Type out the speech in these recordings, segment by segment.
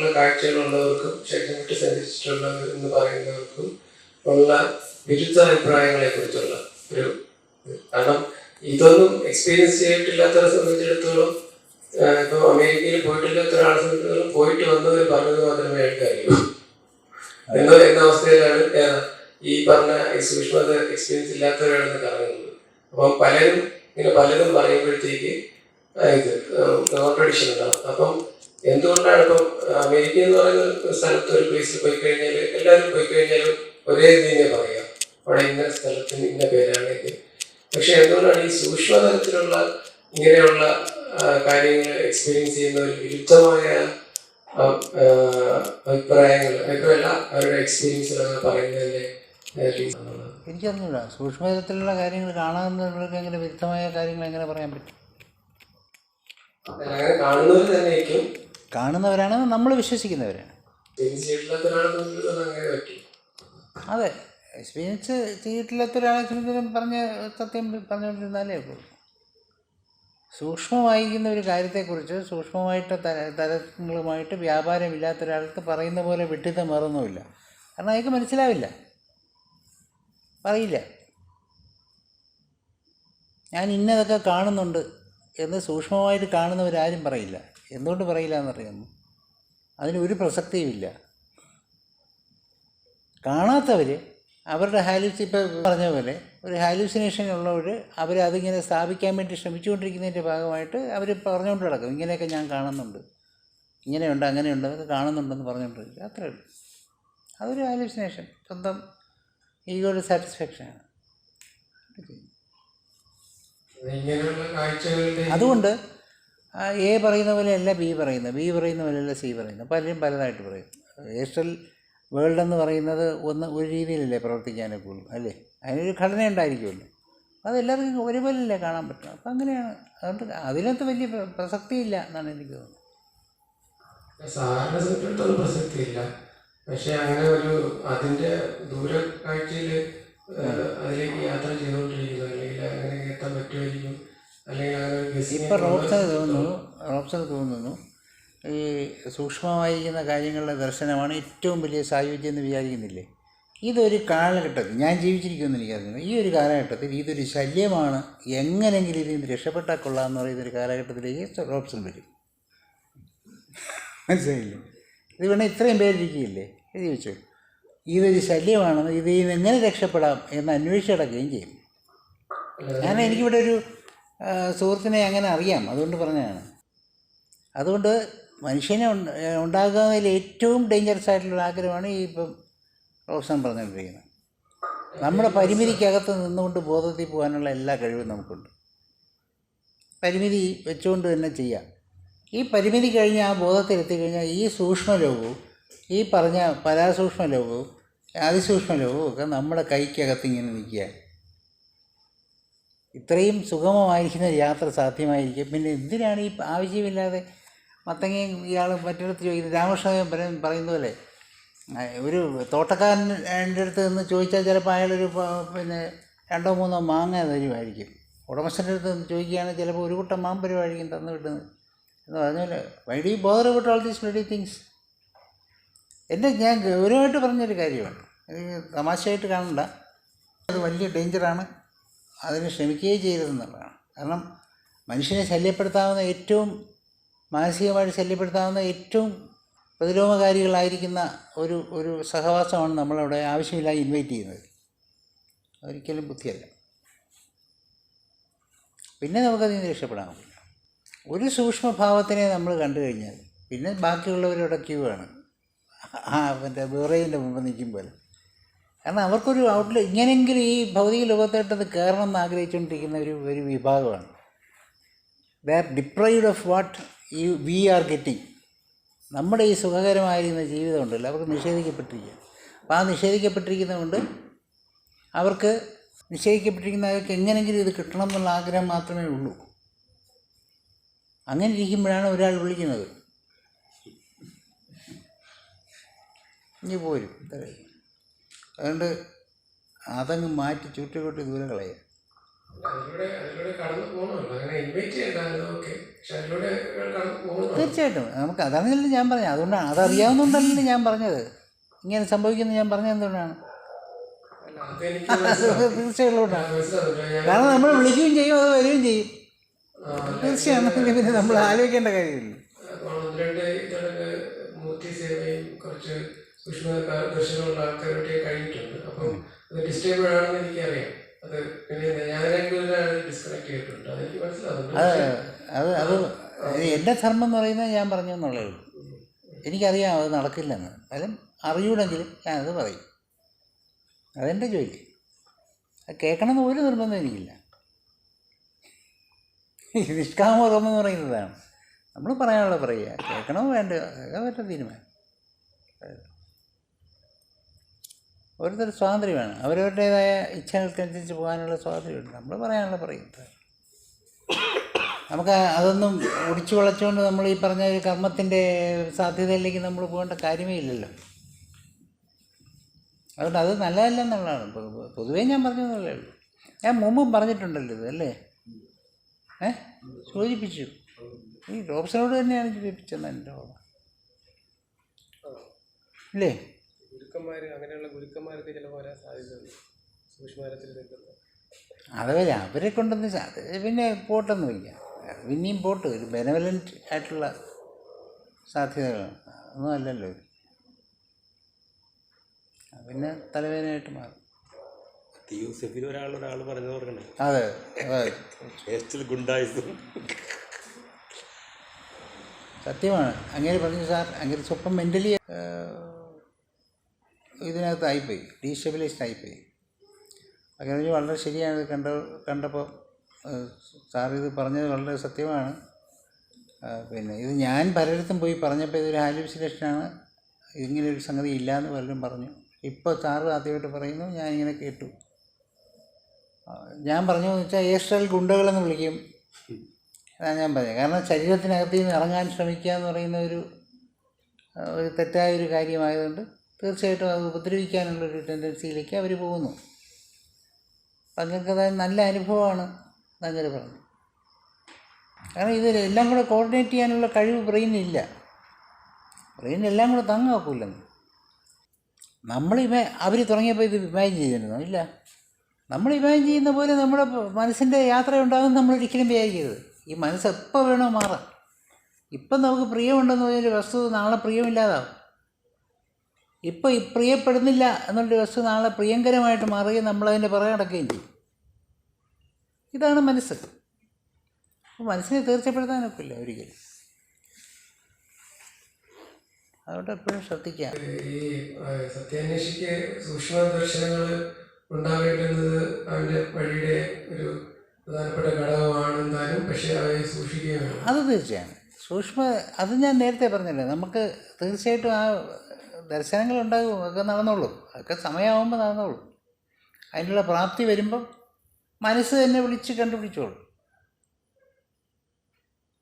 കണക്കുള്ള കാഴ്ചകളുള്ളവർക്കും ശരീരമായിട്ട് സഞ്ചരിച്ചിട്ടുള്ളവർ എന്ന് പറയുന്നവർക്കും ഉള്ള വിരുദ്ധ അഭിപ്രായങ്ങളെ കുറിച്ചുള്ള ഒരു കാരണം. ഇതൊന്നും എക്സ്പീരിയൻസ് ചെയ്തിട്ടില്ലാത്തവരെ സംബന്ധിച്ചിടത്തോളം ഇപ്പൊ അമേരിക്കയിൽ പോയിട്ടില്ലാത്ത ഒരാളെ സംബന്ധിച്ചിടത്തോളം പോയിട്ട് വന്നവർ പറഞ്ഞത് മാത്രമേ അയാൾക്ക് അറിയൂ എന്ന എന്ന അവസ്ഥയിലാണ് ഈ പറഞ്ഞ എക്സിബിഷൻ അത് എക്സ്പീരിയൻസ് ഇല്ലാത്തവരാണെന്ന് കാണുന്നത് അപ്പം പലരും ഇങ്ങനെ പലരും പറയുമ്പോഴത്തേക്ക് ഇത് കോൺട്രഡിക്ഷൻ ഉണ്ടാവും അപ്പം എന്തുകൊണ്ടാണ് ഇപ്പം അമേരിക്ക എന്ന് പറയുന്ന സ്ഥലത്ത് ഒരു പ്ലേസിൽ പോയി കഴിഞ്ഞാൽ എല്ലാവരും പോയി കഴിഞ്ഞാൽ ഒരേ തന്നെ പറയുക അവിടെ ഇന്ന സ്ഥലത്തിന് ഇന്ന പേരാണ് ഇത്. പക്ഷെ എന്തുകൊണ്ടാണ് ഈ സൂക്ഷ്മതലത്തിലുള്ള ഇങ്ങനെയുള്ള കാര്യങ്ങൾ എക്സ്പീരിയൻസ് ചെയ്യുന്ന ഒരു വിരുദ്ധമായ അഭിപ്രായങ്ങൾ അഭിപ്രായമല്ല അവരുടെ എക്സ്പീരിയൻസിൽ പറയുന്നതിന്റെ എനിക്കൊന്നുമില്ല സൂക്ഷ്മ എനിക്കറിഞ്ഞൂടാ കാര്യങ്ങൾ കാണാവുന്നവർക്ക് എങ്ങനെ വ്യക്തമായ കാര്യങ്ങൾ എങ്ങനെ പറയാൻ പറ്റും? അങ്ങനെ കാണുന്നവർ തന്നെയായിരിക്കും. കാണുന്നവരാണ് നമ്മൾ വിശ്വസിക്കുന്നവരാണ്. അതെ. എക്സ്പീരിയൻസ് ചെയ്തിട്ടില്ലാത്ത ഒരാളെ സംബന്ധിച്ചും പറഞ്ഞ് സത്യം പറഞ്ഞുകൊണ്ടിരുന്നാലേ ഉള്ളൂ. സൂക്ഷ്മമായിരിക്കുന്ന ഒരു കാര്യത്തെക്കുറിച്ച് സൂക്ഷ്മമായിട്ട് തര തരങ്ങളുമായിട്ട് വ്യാപാരമില്ലാത്ത ഒരാൾക്ക് പറയുന്ന പോലെ വിട്ടിത്തം വേറൊന്നുമില്ല കാരണം അയാൾക്ക് മനസ്സിലാവില്ല. പറയില്ല. ഞാൻ ഇന്നതൊക്കെ കാണുന്നുണ്ട് എന്ന് സൂക്ഷ്മമായിട്ട് കാണുന്നവരാരും പറയില്ല. എന്തുകൊണ്ട് പറയില്ല എന്നറിയാമോ അതിന് ഒരു പ്രസക്തിയുമില്ല. കാണാത്തവർ അവരുടെ ഹാലൂസ് ഇപ്പോൾ പറഞ്ഞ പോലെ ഒരു ഹാലൂസിനേഷൻ ഉള്ളവർ അവർ അതിങ്ങനെ സ്ഥാപിക്കാൻ വേണ്ടി ശ്രമിച്ചുകൊണ്ടിരിക്കുന്നതിന്റെ ഭാഗമായിട്ട് അവർ പറഞ്ഞുകൊണ്ട് കിടക്കും ഇങ്ങനെയൊക്കെ ഞാൻ കാണുന്നുണ്ട്. ഇങ്ങനെയുണ്ട് അങ്ങനെയുണ്ട് അതൊക്കെ കാണുന്നുണ്ടെന്ന് പറഞ്ഞുകൊണ്ടിരിക്കുക അത്രേ ഉള്ളൂ. അതൊരു ഹാലൂസിനേഷൻ. സ്വന്തം ഈഗോയുടെ സാറ്റിസ്ഫാക്ഷനാണ്. അതുകൊണ്ട് എ പറയുന്ന പോലെയല്ല ബി പറയുന്നത്. ബി പറയുന്ന പോലെയല്ല സി പറയുന്നത്. പലരും പലതായിട്ട് പറയും. ഏഷ്യൽ വേൾഡ് എന്ന് പറയുന്നത് ഒന്ന് ഒരു രീതിയിലല്ലേ പ്രവർത്തിക്കാനൊക്കെ ഉള്ളൂ അല്ലേ? അതിനൊരു ഘടന ഉണ്ടായിരിക്കുമല്ലോ. അതെല്ലാവർക്കും ഒരുപോലെ ഒരുപോലെയല്ലേ കാണാൻ പറ്റും അപ്പം അങ്ങനെയാണ്. അതുകൊണ്ട് അതിനകത്ത് വലിയ പ്ര- പ്രസക്തിയില്ല എന്നാണ് എനിക്ക് തോന്നുന്നത്. പ്രസക്തിയില്ല. പക്ഷേ അങ്ങനെ ഒരു അതിന്റെ ദൂരക്കാഴ്ചയിൽ അതിലേക്ക് യാത്ര ചെയ്തുകൊണ്ടിരിക്കുന്നു. അല്ലെങ്കിൽ അങ്ങനെ എത്താൻ പറ്റുമായിരിക്കും. ഇപ്പം റോബ്സൺ തോന്നുന്നു റോബ്സൺ തോന്നുന്നു. ഈ സൂക്ഷ്മമായിരിക്കുന്ന കാര്യങ്ങളുടെ ദർശനമാണ് ഏറ്റവും വലിയ സായുജ്യം എന്ന് വിചാരിക്കുന്നില്ലേ? ഇതൊരു കാലഘട്ടത്തിൽ ഞാൻ ജീവിച്ചിരിക്കുമെന്ന് എനിക്കറിയുന്നു ഈ ഒരു കാലഘട്ടത്തിൽ ഇതൊരു ശല്യമാണ്. എങ്ങനെങ്കിലും ഇതിൽ നിന്ന് രക്ഷപ്പെട്ടാൽ കൊള്ളാം എന്ന് പറയുന്ന ഒരു കാലഘട്ടത്തിലേക്ക് റോബ്സൺ വരും. മനസ്സിലായില്ലേ? ഇത് വേണേൽ ഇത്രയും പേരിരിക്കുകയില്ലേ? ഇത് ചോദിച്ചു ഇതൊരു ശല്യമാണെന്ന് ഇതിൽ നിന്ന് എങ്ങനെ രക്ഷപ്പെടാം എന്ന് അന്വേഷിച്ച് കിടക്കുകയും ചെയ്യും. ഞാൻ എനിക്കിവിടെ ഒരു സുഹൃത്തിനെ അങ്ങനെ അറിയാം. അതുകൊണ്ട് പറഞ്ഞതാണ്. അതുകൊണ്ട് മനുഷ്യനെ ഉണ്ട- ഉണ്ടാകുന്നതിൽ ഏറ്റവും ഡേഞ്ചറസ് ആയിട്ടുള്ള ആഗ്രഹമാണ് ഈ ഇപ്പം റോസൻ പറഞ്ഞുകൊണ്ടിരിക്കുന്നത്. നമ്മുടെ പരിമിതിക്കകത്ത് നിന്നുകൊണ്ട് ബോധത്തിൽ പോകാനുള്ള എല്ലാ കഴിവും നമുക്കുണ്ട്. പരിമിതി വെച്ചുകൊണ്ട് തന്നെ ചെയ്യാം. ഈ പരിമിതി കഴിഞ്ഞ് ആ ബോധത്തിലെത്തി കഴിഞ്ഞാൽ ഈ സൂക്ഷ്മ ലോകവും ഈ പറഞ്ഞ പരാസൂക്ഷ്മ ലോകവും അതിസൂക്ഷ്മ ലോകവും ഒക്കെ നമ്മുടെ കൈക്കകത്ത് ഇങ്ങനെ നിൽക്കുക ഇത്രയും സുഗമമായിരിക്കുന്ന യാത്ര സാധ്യമായിരിക്കും. പിന്നെ എന്തിനാണ് ഈ ആവശ്യമില്ലാതെ മത്തങ്ങയും ഇയാൾ മറ്റൊരിടത്ത് ചോദിക്കുന്നത്? രാമകൃഷ്ണൻ പറയ- പറയുന്ന പോലെ ഒരു തോട്ടക്കാരന്റെ അടുത്ത് നിന്ന് ചോദിച്ചാൽ ചിലപ്പോൾ അയാളൊരു പിന്നെ രണ്ടോ മൂന്നോ മാങ്ങ തരുമായിരിക്കും. ഉടമസ്ഥന്റെ അടുത്ത് നിന്ന് ചോദിക്കുകയാണെങ്കിൽ ചിലപ്പോൾ ഒരു കൂട്ടം മാമ്പരുമായിരിക്കും തന്നു വിട്ടുന്നത് എന്ന് പറഞ്ഞാൽ വൈ ഡി വിട്ട് ഓൾ ദീസ് വെഡി തിങ്സ് എന്റെ ഞാൻ ഗൗരവമായിട്ട് പറഞ്ഞൊരു കാര്യമാണ്. തമാശയായിട്ട് കാണണ്ട. അത് വലിയ ഡേഞ്ചറാണ്. അതിന് ശ്രമിക്കുകയും ചെയ്യരുതെന്നുള്ളതാണ് കാരണം മനുഷ്യനെ ശല്യപ്പെടുത്താവുന്ന ഏറ്റവും മാനസികമായിട്ട് ശല്യപ്പെടുത്താവുന്ന ഏറ്റവും പ്രതിലോമകാരികളായിരിക്കുന്ന ഒരു ഒരു സഹവാസമാണ് നമ്മളവിടെ ആവശ്യമില്ലാതെ ഇൻവൈറ്റ് ചെയ്യുന്നത്. ഒരിക്കലും ബുദ്ധിയല്ല. പിന്നെ നമുക്കതിൽ നിന്ന് രക്ഷപ്പെടാൻ പറ്റില്ല. ഒരു സൂക്ഷ്മഭാവത്തിനെ നമ്മൾ കണ്ടു കഴിഞ്ഞാൽ പിന്നെ ബാക്കിയുള്ളവരോടെ ക്യൂ ആണ്. ആ മറ്റേ ബിറയിന്റെ മുമ്പ് നിൽക്കും പോലെ കാരണം അവർക്കൊരു ഔട്ട്ലെറ്റ് ഇങ്ങനെയെങ്കിലും ഈ ഭൗതിക ലോകത്തോട്ടത് കയറണം എന്ന് ആഗ്രഹിച്ചുകൊണ്ടിരിക്കുന്ന ഒരു ഒരു വിഭാഗമാണ്. They are deprived of what you we are getting നമ്മുടെ ഈ സുഖകരമായിരിക്കുന്ന ജീവിതം ഉണ്ടല്ലോ അവർക്ക് നിഷേധിക്കപ്പെട്ടിരിക്കുക അപ്പോൾ ആ നിഷേധിക്കപ്പെട്ടിരിക്കുന്നതുകൊണ്ട് അവർക്ക് നിശ്ചയിക്കപ്പെട്ടിരിക്കുന്നവർക്ക് എങ്ങനെയെങ്കിലും ഇത് കിട്ടണം എന്നുള്ള ആഗ്രഹം മാത്രമേ ഉള്ളൂ. അങ്ങനെ ഇരിക്കുമ്പോഴാണ് ഒരാൾ വിളിക്കുന്നത്. ഇനി പോരും. അതുകൊണ്ട് അതങ്ങ് മാറ്റി ചുറ്റുകൊട്ടി ദൂരെ കളയുക. തീർച്ചയായിട്ടും. നമുക്ക് അതാണല്ലോ ഞാൻ പറഞ്ഞത്. അതുകൊണ്ടാണ് അതറിയാവുന്നതുകൊണ്ടല്ലേ ഞാൻ പറഞ്ഞത്. ഇങ്ങനെ സംഭവിക്കുന്നത് ഞാൻ പറഞ്ഞത് എന്തുകൊണ്ടാണ്? അല്ല അതെനിക്ക് മനസ്സിലാവും. തീർച്ചയായിട്ടും ആ, മനസ്സിലാവുന്നില്ല. ഞാൻ കാരണം നമ്മൾ വിളിക്കുകയും ചെയ്യും അത് വരികയും ചെയ്യും. തീർച്ചയാണ് പിന്നെ നമ്മൾ ആലോചിക്കേണ്ട കാര്യമില്ല അപ്പോൾ ഒന്ന് രണ്ട് ഇതൊക്കെ മൂർത്തി സേവയും കുറച്ച് സൂക്ഷ്മ ദർശനമുള്ള ആൾക്കാരുടെ കഴിഞ്ഞിട്ടുണ്ട്. അപ്പം അത് ഡിസ്റ്റേബിൾ ആണെന്ന് എനിക്കറിയാം. അത് പിന്നെ ഞാൻ ഡിസ്കണക്ട് ചെയ്തിട്ടുണ്ട്. അതെനിക്ക് മനസ്സിലാവുന്നുണ്ട്. എന്റെ ധർമ്മം എന്ന് പറയുന്നത് ഞാൻ പറഞ്ഞു എന്നുള്ളേ ഉള്ളൂ. എനിക്കറിയാം അത് നടക്കില്ലെന്ന്. എന്നാലും അറിയൂടെങ്കിലും ഞാനത് പറയും. അതെന്റെ ജോലി. അത് കേൾക്കണമെന്ന് ഒരു നിർബന്ധം എനിക്കില്ല. നിഷ്കാമകർമ്മം എന്ന് പറയുന്നതാണ്. നമ്മൾ പറയാനുള്ള പറയുക. കേൾക്കണോ വേണ്ട അതൊക്കെ അവരുടെ തീരുമാനം. ഓരോരുത്തർ സ്വാതന്ത്ര്യമാണ്. അവരവരുടേതായ ഇച്ഛകൾക്കനുസരിച്ച് പോകാനുള്ള സ്വാതന്ത്ര്യമുണ്ട്. നമ്മൾ പറയാനുള്ള പറയും. നമുക്ക് അതൊന്നും ഒടിച്ചു വളച്ചുകൊണ്ട് നമ്മൾ ഈ പറഞ്ഞ ഒരു കർമ്മത്തിന്റെ സാധ്യതയിലേക്ക് നമ്മൾ പോകേണ്ട കാര്യമേ ഇല്ലല്ലോ. അതുകൊണ്ട് അത് നല്ലതല്ല എന്നുള്ളതാണ്. പൊതുവേ ഞാൻ പറഞ്ഞതല്ലേ ഉള്ളൂ. ഞാൻ മുമ്പും പറഞ്ഞിട്ടുണ്ടല്ലോ ഇത് അല്ലേ? ഏ? സൂചിപ്പിച്ചു. ഈ റോബ്സനോട് തന്നെയാണ് സൂചിപ്പിച്ചതെന്ന് എന്റെ ഓർമ്മ. ഇല്ലേ? ഗുരുക്കന്മാർ അങ്ങനെയുള്ള ഗുരുക്കന്മാർക്ക് ചിലപ്പോൾ വരാൻ സാധ്യതയുണ്ട്. സൂക്ഷ്മതലത്തിൽ നിൽക്കുന്നത് അതല്ല അവരെ കൊണ്ടൊന്ന് അത് പിന്നെ പോട്ടൊന്നുമില്ല. ഇല്ല പിന്നെയും പോട്ട് ഒരു ബെനവലന്റ് ആയിട്ടുള്ള സാധ്യതകളാണ് ഒന്നും അല്ലല്ലോ. പിന്നെ തലവേദനയായിട്ട് മാറും. യൂസഫിൽ ഒരാൾ ഒരാൾ പറഞ്ഞത് ഓർക്കണേ അതെ അതെ. സത്യമാണ്. അങ്ങനെ പറഞ്ഞു സാർ അങ്ങനെ സ്വപ്പം മെന്റലി ഇതിനകത്ത് ആയിപ്പോയി ഡീസ്റ്റെബിലൈസ്ഡ് ആയിപ്പോയി അങ്ങനെ വളരെ ശരിയാണ് കണ്ട കണ്ടപ്പോൾ സാർ ഇത് പറഞ്ഞത് വളരെ സത്യമാണ്. പിന്നെ ഇത് ഞാൻ പലയിടത്തും പോയി പറഞ്ഞപ്പോൾ ഇതൊരു ഹാലുസിലേഷനാണ് ഇങ്ങനെയൊരു സംഗതി ഇല്ലയെന്ന് പലരും പറഞ്ഞു. ഇപ്പോൾ സാറ് ആദ്യമായിട്ട് പറയുന്നു ഞാൻ ഇങ്ങനെ കേട്ടു ഞാൻ പറഞ്ഞു എന്ന് വെച്ചാൽ ഏസ്റ്റൽ ഗുണ്ടകളെന്ന് വിളിക്കും. അതാണ് ഞാൻ പറഞ്ഞത്. കാരണം ശരീരത്തിനകത്ത് നിന്ന് ഇറങ്ങാൻ ശ്രമിക്കുക എന്ന് പറയുന്ന ഒരു ഒരു തെറ്റായ ഒരു കാര്യമായതുകൊണ്ട് തീർച്ചയായിട്ടും അത് ഉപദ്രവിക്കാനുള്ളൊരു ടെൻഡൻസിയിലേക്ക് അവർ പോകുന്നു. അതിനൊക്കെ നല്ല അനുഭവമാണ് നഗര പറഞ്ഞു. കാരണം ഇത് എല്ലാം കൂടെ കോർഡിനേറ്റ് ചെയ്യാനുള്ള കഴിവ് ബ്രെയിനില്ല ബ്രെയിനെല്ലാം കൂടെ താങ്ങാൻ ഒക്കില്ലെന്ന് നമ്മൾ ഇമേ അവർ തുടങ്ങിയപ്പോൾ ഇത് ഇമാജിൻ ചെയ്തിരുന്നു? ഇല്ല. നമ്മൾ ഇമാജിൻ ചെയ്യുന്ന പോലെ നമ്മുടെ മനസ്സിന്റെ യാത്ര ഉണ്ടാകും നമ്മൾ ഒരിക്കലും വിചാരിക്കരുത്. ഈ മനസ്സ് എപ്പോൾ വേണോ മാറാം. ഇപ്പം നമുക്ക് പ്രിയമുണ്ടെന്ന് പറഞ്ഞൊരു വസ്തു നാളെ പ്രിയമില്ലാതാവും. ഇപ്പോൾ ഈ പ്രിയപ്പെടുന്നില്ല എന്നുള്ള വസ്തു നാളെ പ്രിയങ്കരമായിട്ട് മാറുകയും നമ്മളതിന്റെ പുറകെ നടക്കുകയും ചെയ്യും. ഇതാണ് മനസ്സ്. അപ്പോൾ മനസ്സിനെ തീർച്ചപ്പെടുത്താനൊക്കില്ല ഒരിക്കലും. അതുകൊണ്ട് എപ്പോഴും ശ്രദ്ധിക്കാം. ഈ സത്യാന്വേഷിക്ക് സൂക്ഷ്മ ദർശനങ്ങൾ ഉണ്ടാവേണ്ടുന്നത് അവന്റെ വഴിയുടെ ഒരു പ്രധാനപ്പെട്ട ഘടകമാണെന്നാലും പക്ഷേ അവയെ സൂക്ഷിക്കുകയാണ്. അത് തീർച്ചയാണ്. സൂക്ഷ്മ അത് ഞാൻ നേരത്തെ പറഞ്ഞല്ലോ നമുക്ക് തീർച്ചയായിട്ടും ആ ദർശനങ്ങൾ ഉണ്ടാകും അതൊക്കെ നടന്നോളൂ. അതൊക്കെ സമയമാകുമ്പോൾ നടന്നോളൂ. അതിനുള്ള പ്രാപ്തി വരുമ്പം മനസ്സ് തന്നെ വിളിച്ച് കണ്ടുപിടിച്ചോളൂ.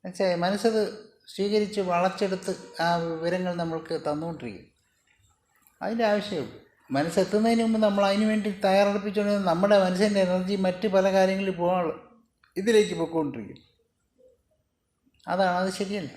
മനസ്സിലായി മനസ്സത് സ്വീകരിച്ച് വളച്ചെടുത്ത് ആ വിവരങ്ങൾ നമ്മൾക്ക് തന്നുകൊണ്ടിരിക്കും അതിന്റെ ആവശ്യമുള്ളൂ മനസ്സെത്തുന്നതിന് മുമ്പ് നമ്മൾ അതിനു വേണ്ടി തയ്യാറെടുപ്പിച്ചുകൊണ്ട് നമ്മുടെ മനസ്സിന്റെ എനർജി മറ്റ് പല കാര്യങ്ങളിൽ പോകാനുള്ള ഇതിലേക്ക് പോയിക്കൊണ്ടിരിക്കും. അതാണ് അത് ശരിയല്ല.